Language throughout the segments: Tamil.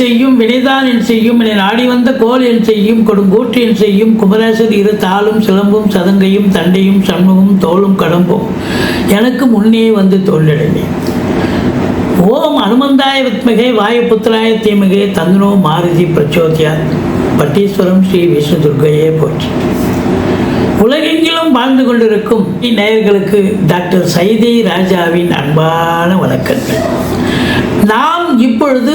செய்யும் வினைதான் என் செய்யும் என நாடி வந்த கோல் என் செய்யும் கொடுங்கூற்று என் செய்யும் குமரேசர் இரு தாளும் சிலம்பும் சதங்கையும் தண்டையும் சண்முகம் தோளும் கடம்பும். எனக்கு முன்னே வந்து தோன்றினே ஓம் அனுமந்தாய வித்மகே வாயுபுத்திராய தீமிகை தந்தனோ மாருதி பிரச்சோதியா. பட்டீஸ்வரம் ஸ்ரீ விஷ்ணு துர்கையே போற்றி. உலகெங்கிலும் வாழ்ந்து கொண்டிருக்கும் நேயர்களுக்கு டாக்டர் சைதை ராஜாவின் அன்பான வணக்கங்கள். நாம் இப்பொழுது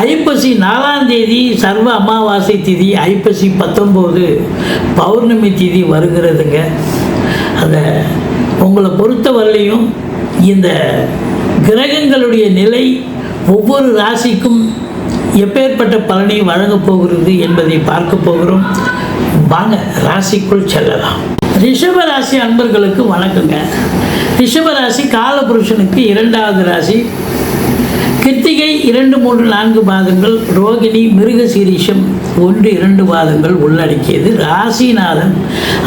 ஐப்பசி நாலாம் தேதி சர்வ அமாவாசை திதி ஐப்பசி பத்தொம்போது பௌர்ணமி திதி வருகிறதுங்க. அந்த உங்களை பொறுத்தவரையிலையும் இந்த கிரகங்களுடைய நிலை ஒவ்வொரு ராசிக்கும் எப்பேற்பட்ட பலனை வழங்கப் போகிறது என்பதை பார்க்க போகிறோம். வாங்க ராசிக்குள் செல்லலாம். ரிஷப ராசி அன்பர்களுக்கு வணக்கங்க. ரிஷப ராசி காலபுருஷனுக்கு இரண்டாவது ராசி. கிருத்திகை இரண்டு மூன்று நான்கு பாதங்கள் ரோகிணி மிருகசீரிஷம் ஒன்று இரண்டு பாதங்கள் உள்ளடக்கியது. ராசிநாதன்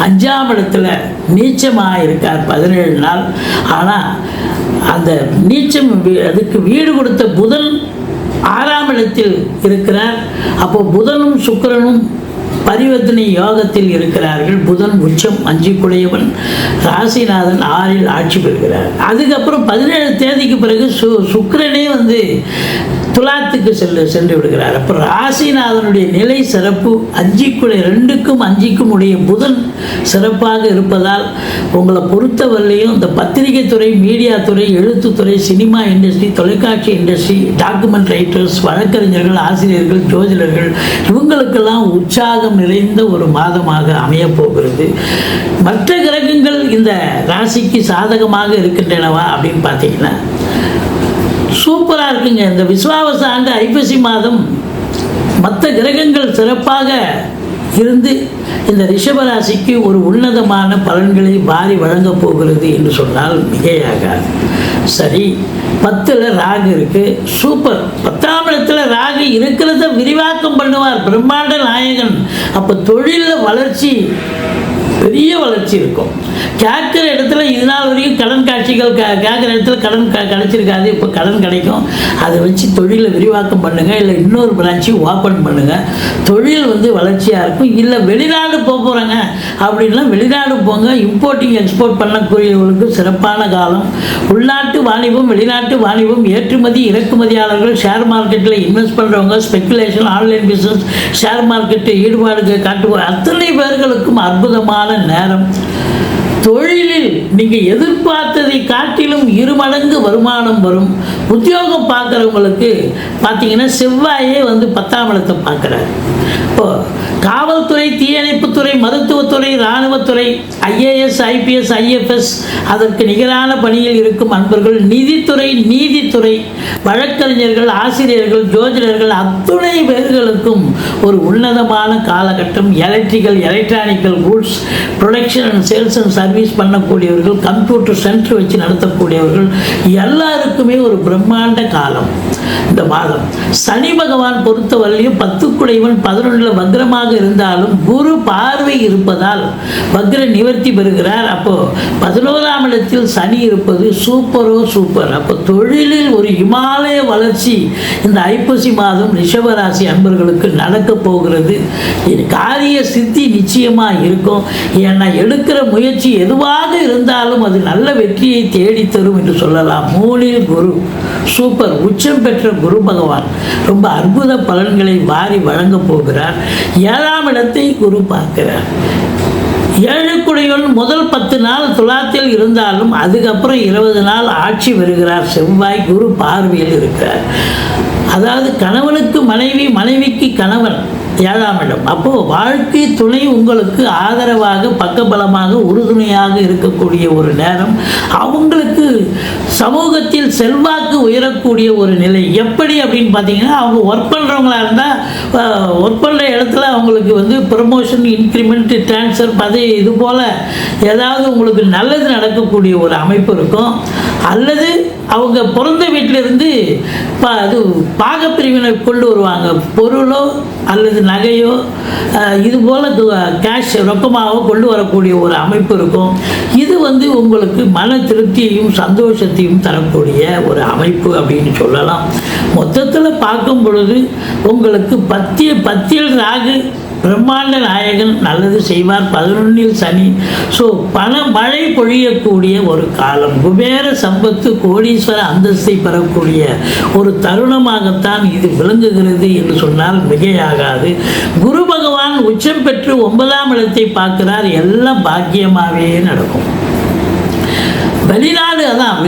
அஞ்சாம் இடத்துல நீச்சமாக இருக்கார் பதினேழு நாள். ஆனால் அந்த நீச்சம் வீ- அதுக்கு வீடு கொடுத்த புதன் ஆறாம் இடத்தில் இருக்கிறார். அப்போ புதனும் சுக்கரனும் பரிவர்த்தனை யோகத்தில் இருக்கிறார்கள். புதன் உச்சம் அஞ்சு குலையவன் ராசிநாதன் ஆறில் ஆட்சி பெறுகிறார். அதுக்கப்புறம் பதினேழு தேதிக்கு பிறகு சு சுக்கிரனே வந்து துலாத்துக்கு சென்று சென்று விடுகிறார். அப்போ ராசிநாதனுடைய நிலை சிறப்பு. அஞ்சிக்குடை ரெண்டுக்கும் அஞ்சிக்கும் உடைய புதன் சிறப்பாக இருப்பதால் உங்களை பொறுத்தவரையிலையும் இந்த பத்திரிகை துறை மீடியா துறை எழுத்துத்துறை சினிமா இண்டஸ்ட்ரி தொலைக்காட்சி இண்டஸ்ட்ரி டாக்குமெண்ட் ரைட்டர்ஸ் வழக்கறிஞர்கள் ஆசிரியர்கள் ஜோதிடர்கள் இவங்களுக்கெல்லாம் உற்சாகம் நிறைந்த ஒரு மாதமாக அமையப் போகிறது. மற்ற கிரகங்கள் இந்த ராசிக்கு சாதகமாக இருக்கின்றனவா அப்படின்னு பார்த்தீங்கன்னா சிறப்பாக இருக்குங்க இந்த விஸ்வாவச ஆண்டு ஐப்பசி மாதம் மற்ற கிரகங்கள் சிறப்பாக இருந்து இந்த ரிஷபராசிக்கு ஒரு உன்னதமான பலன்களை வாரி வழங்கப் போகிறது என்று சொன்னால் மிகையாகாது. சரி பத்தில் ராகு இருக்கு. சூப்பர். பத்தாம் இடத்துல ராகு இருக்கிறத விரிவாக்கம் பண்ணுவார். பிரம்மாண்ட நாயகன். அப்போ தொழிலில் வளர்ச்சி பெரிய வளர்ச்சி இருக்கும். கேட்குற இடத்துல இது நாள் வரைக்கும் கடன் காட்சிகள் க கேட்குற இடத்துல கடன் க கிடைச்சிருக்காது. இப்போ கடன் கிடைக்கும். அதை வச்சு தொழிலை விரிவாக்கம் பண்ணுங்கள் இல்லை இன்னொரு பிரான்ச்சு ஓப்பன் பண்ணுங்கள் தொழில் வந்து வளர்ச்சியாக இருக்கும். இல்லை வெளிநாடு போக போகிறாங்க அப்படின்னா வெளிநாடு போங்க. இம்போர்ட்டிங் எக்ஸ்போர்ட் பண்ணக்கூடியவர்களுக்கு சிறப்பான காலம். உள்நாட்டு வாணிபம் வெளிநாட்டு வாணிபம் ஏற்றுமதி இறக்குமதியாளர்கள் ஷேர் மார்க்கெட்டில் இன்வெஸ்ட் பண்ணுறவங்க speculation online business share market ஈடுபாடு காட்டுவோம் அத்தனை பேர்களுக்கும் அற்புதமான நேரம். தொழிலில் நீங்கள் எதிர்பார்த்ததை காட்டிலும் இரு மடங்கு வருமானம் வரும். உத்தியோகம் பார்க்குறவங்களுக்கு பார்த்தீங்கன்னா செவ்வாயே வந்து பத்தாம் இடத்தை பார்க்குறாரு. இப்போது காவல்துறை தீயணைப்புத்துறை மருத்துவத்துறை இராணுவத்துறை ஐஏஎஸ் ஐபிஎஸ் ஐஎஃப்எஸ் அதற்கு நிகரான பணியில் இருக்கும் அன்பர்கள் நிதித்துறை நீதித்துறை வழக்கறிஞர்கள் ஆசிரியர்கள் ஜோதிடர்கள் அத்துணை பேர்களுக்கும் ஒரு உன்னதமான காலகட்டம். Electrical electronical goods production and sales and service பண்ணக்கூடியவர்கள் computer centre வச்சு நடத்தக்கூடியவர்கள் எல்லாருக்குமே ஒரு பிரம்மாண்ட காலம். இந்த மாதம் சனி பகவான் பொறுத்தவரையும் பத்துக்குடையவன் பதினொன்றில் வக்ரமாக இருந்தாலும் குரு பார்வை இருப்பதால் வக்ர நிவர்த்தி பெறுகிறார். அப்போ பதினோராம் இடத்தில் சனி இருப்பது சூப்பரோ சூப்பர் அப்போ தொழிலில் ஒரு இமாலய வளர்ச்சி இந்த ஐப்பசி மாதம் ரிஷபராசி அன்பர்களுக்கு நடக்க போகிறது. காரிய சித்தி நிச்சயமாக இருக்கும். ஏன்னா எடுக்கிற முயற்சி எதுவாக இருந்தாலும் அது நல்ல வெற்றியை தேடி தரும் என்று சொல்லலாம். மூலில் குரு சூப்பர் உச்சம் பெற்ற குரு பகவான் ரொம்ப அற்புத பலன்களை வாரி வழங்கப் போகிறார். ஏழாம் இடத்தை குரு பார்க்கிறார். ஏழுக்குடையவன் முதல் பத்து நாள் துலாத்தில் இருந்தாலும் அதுக்கப்புறம் இருபது நாள் ஆட்சி வருகிறார். செவ்வாய் குரு பார்வையில் இருக்கிறார். அதாவது கணவனுக்கு மனைவி மனைவிக்கு கணவன். ஏழாம் இடம். அப்போ வாழ்க்கை துணை உங்களுக்கு ஆதரவாக பக்கபலமாக உறுதுணையாக இருக்கக்கூடிய ஒரு நேரம். அவங்களுக்கு சமூகத்தில் செல்வாக்கு உயரக்கூடிய ஒரு நிலை. எப்படி அப்படின்னு பார்த்தீங்கன்னா அவங்க ஒர்க் பண்ணுறவங்களா இருந்தால் ஒர்க் பண்ணுற இடத்துல அவங்களுக்கு வந்து ப்ரமோஷன் இன்க்ரிமெண்ட் ட்ரான்ஸ்ஃபர் பதவி இது போல் ஏதாவது உங்களுக்கு நல்லது நடக்கக்கூடிய ஒரு அமைப்பு இருக்கும். அல்லது அவங்க பிறந்த வீட்டிலிருந்து ப அது பாகப்பிரிவினை கொண்டு வருவாங்க. பொருளோ அல்லது நகையோ இது போல் கேஷ் ரொக்கமாகவோ கொண்டு வரக்கூடிய ஒரு அமைப்பு இருக்கும். இது வந்து உங்களுக்கு மன திருப்தியையும் சந்தோஷத்தையும் தரக்கூடிய ஒரு அமைப்பு அப்படின்னு சொல்லலாம். மொத்தத்தில் பார்க்கும் பொழுது உங்களுக்கு பத்திய பத்தியல் ராகு பிரம்மாண்ட நாயகன் நல்லது செய்வார். பதினொன்னில் சனி. ஸோ பல மழை பொழியக்கூடிய ஒரு காலம். குபேர சம்பத்து கோடீஸ்வர அந்தஸ்தை பெறக்கூடிய ஒரு தருணமாகத்தான் இது விளங்குகிறது என்று சொன்னால் மிகையாகாது. குரு பகவான் உச்சம் பெற்று ஒன்பதாம் இடத்தை பார்க்கிறார். எல்லாம் பாக்கியமாகவே நடக்கும். வெளிநாடு அதான்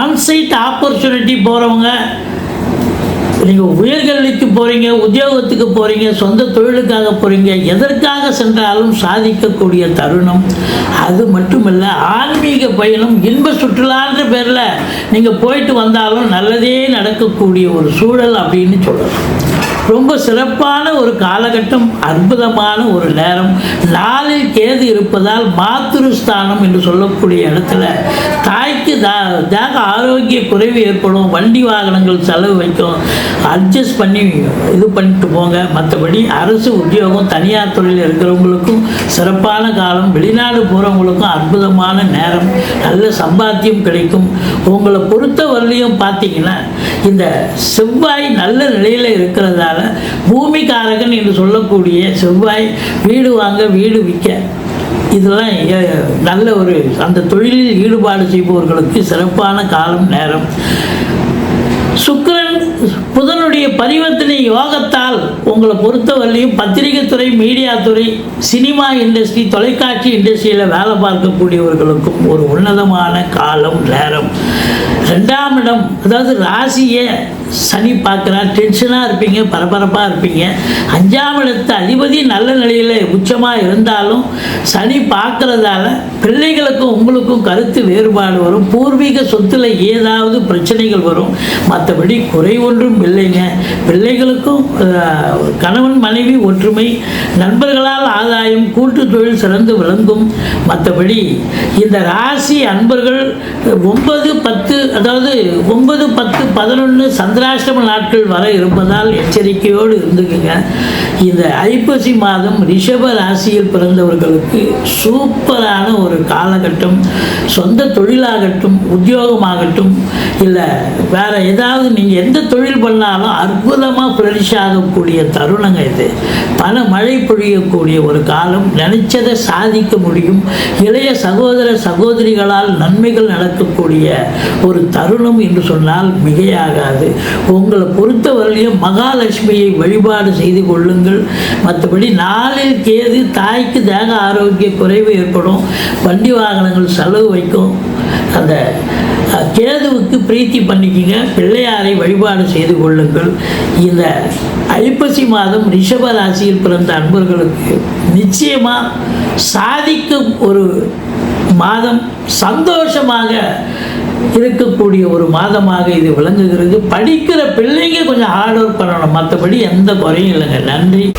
ஆன்சைட் ஆப்பர்ச்சுனிட்டி போகிறவங்க நீங்கள் உயர்கல்விக்கு போகிறீங்க உத்தியோகத்துக்கு போகிறீங்க சொந்த தொழிலுக்காக போகிறீங்க எதற்காக சென்றாலும் சாதிக்கக்கூடிய தருணம் அது மட்டுமல்ல ஆன்மீக பயணம் இன்ப சுற்றுலான்ற பேரில் நீங்கள் போயிட்டு வந்தாலும் நல்லதே நடக்கக்கூடிய ஒரு சூழல் அப்படின்னு சொல்லலாம் ரொம்ப சிறப்பான ஒரு காலகட்டம் அற்புதமான ஒரு நேரம். நாளில் கேது இருப்பதால் மாத்திருஸ்தானம் என்று சொல்லக்கூடிய இடத்துல தாய்க்கு தா தேக ஆரோக்கிய குறைவு ஏற்படும் வண்டி வாகனங்கள் செலவு வைக்கும் அட்ஜஸ்ட் பண்ணி இது பண்ணிட்டு போங்க. மற்றபடி அரசு உத்தியோகம் தனியார் தொழில் இருக்கிறவங்களுக்கும் சிறப்பான காலம் வெளிநாடு போகிறவங்களுக்கும் அற்புதமான நேரம் நல்ல சம்பாத்தியம் கிடைக்கும். உங்களை பொறுத்த வரலையும் பார்த்தீங்கன்னா இந்த செவ்வாய் நல்ல நிலையில் இருக்கிறதால பூமிகாரகன் என்று சொல்லக்கூடிய செவ்வாய் வீடு வாங்க வீடு விற்க இதெல்லாம் நல்ல ஒரு அந்த தொழிலில் ஈடுபாடு செய்பவர்களுக்கு சிறப்பான காலம் நேரம். சுக்கிரன் புதனுடைய பரிவர்த்தனை யோகத்தால் உங்களை பொறுத்தவரையிலையும் பத்திரிகை துறை மீடியா துறை சினிமா இண்டஸ்ட்ரி தொலைக்காட்சி இண்டஸ்ட்ரியில் வேலை பார்க்கக்கூடியவர்களுக்கும் ஒரு உன்னதமான காலம் நேரம். ரெண்டாம் இடம் அதாவது ராசியை சனி பார்க்குறா டென்ஷனாக இருப்பீங்க பரபரப்பாக இருப்பீங்க. அஞ்சாம் இடத்து அதிபதி நல்ல நிலையில் உச்சமாக இருந்தாலும் சனி பார்க்குறதால பிள்ளைகளுக்கும் உங்களுக்கும் கருத்து வேறுபாடு வரும். பூர்வீக சொத்துல ஏதாவது பிரச்சனைகள் வரும். மற்றபடி குறை ஒன்றும் இல்லைங்க பிள்ளைகளுக்கும் கணவன் மனைவி ஒற்றுமை நண்பர்களால் ஆதாயம் கூட்டு தொழில் சிறந்து விளங்கும். மற்றபடி இந்த ராசி அன்பர்கள் ஒன்பது பத்து அதாவது ஒன்பது பத்து பதினொன்று சந்திராஷ்டம நாட்கள் வர இருப்பதால் எச்சரிக்கையோடு இருந்துக்குங்க. இந்த ஐப்பசி மாதம் ரிஷப ராசியில் பிறந்தவர்களுக்கு சூப்பரான ஒரு காலகட்டம். சொந்த தொழிலாகட்டும் உத்தியோகமாகட்டும் இல்லை வேறு ஏதாவது நீங்கள் எந்த தொழில் பண்ணாலும் அற்புதமாக ஃப்ளரிஷ் ஆகக்கூடிய தருணங்க இது. பல மழை பொழியக்கூடிய ஒரு காலம் நினைச்சதை சாதிக்க முடியும். இளைய சகோதர சகோதரிகளால் நன்மைகள் நடக்கக்கூடிய ஒரு தருணம் என்று சொன்னால் மிகையாகாது. உங்களை பொறுத்தவரையிலும் மகாலட்சுமியை வழிபாடு செய்து கொள்ளுங்கள். மற்றபடி நாளில் கேது தாய்க்கு தேக ஆரோக்கிய குறைவு ஏற்படும். வண்டி வாகனங்கள் செலவு வைக்கும். அந்த கேதுவுக்கு பிரீத்தி பண்ணிக்கிங்க. பிள்ளையாரை வழிபாடு செய்து கொள்ளுங்கள். இந்த ஐப்பசி மாதம் ரிஷப ராசியில் பிறந்த அன்பர்களுக்கு நிச்சயமாக சாதிக்கும் ஒரு மாதம் சந்தோஷமாக இருக்கக்கூடிய ஒரு மாதமாக இது விளங்குகிறது. படிக்கிற பிள்ளைங்க கொஞ்சம் ஹார்ட் ஒர்க் பண்ணணும். மற்றபடி எந்த குறையும் இல்லைங்க. நன்றி.